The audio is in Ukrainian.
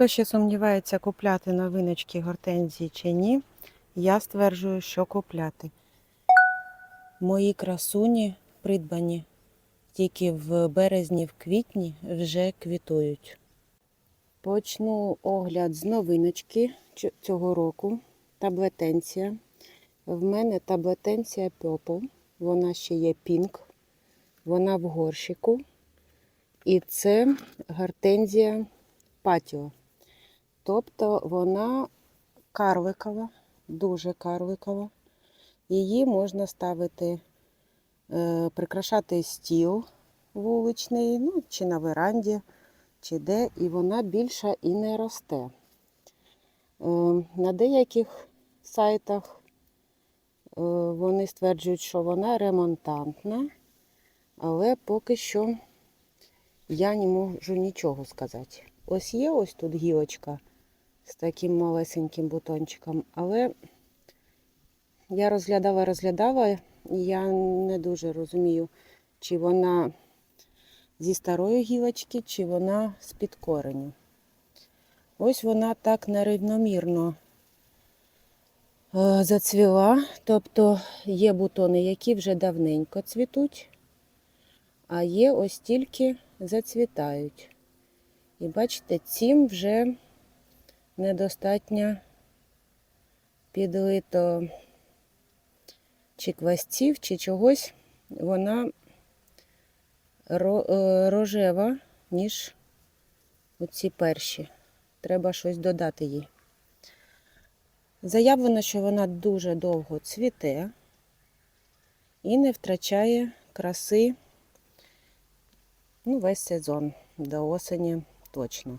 Хто ще сумнівається, купляти новиночки гортензії чи ні, я стверджую, що купляти. Мої красуні придбані тільки в березні, в квітні вже квітують. Почну огляд з новиночки цього року. Таблетенція. В мене таблетенція Purple. Вона ще є пінк. Вона в горщику. І це гортензія патіо. Тобто вона карликова, дуже карликова. Її можна ставити, е, прикрашати стіл вуличний, ну, чи на веранді, чи де, і вона більша і не росте. Е, на деяких сайтах е, вони стверджують, що вона ремонтантна, але поки що я не можу нічого сказати. Ось є ось тут гілочка з таким малесеньким бутончиком, але я розглядала, розглядала, я не дуже розумію, чи вона зі старої гілочки, чи вона з-під кореню. Ось вона так нерівномірно е, зацвіла. Тобто є бутони, які вже давненько цвітуть, а є ось тільки зацвітають. І бачите, цим вже недостатньо підлито чи квасців, чи чогось. Вона е, рожева, ніж оці перші. Треба щось додати їй. Заявлено, що вона дуже довго цвіте і не втрачає краси ну, весь сезон до осені точно.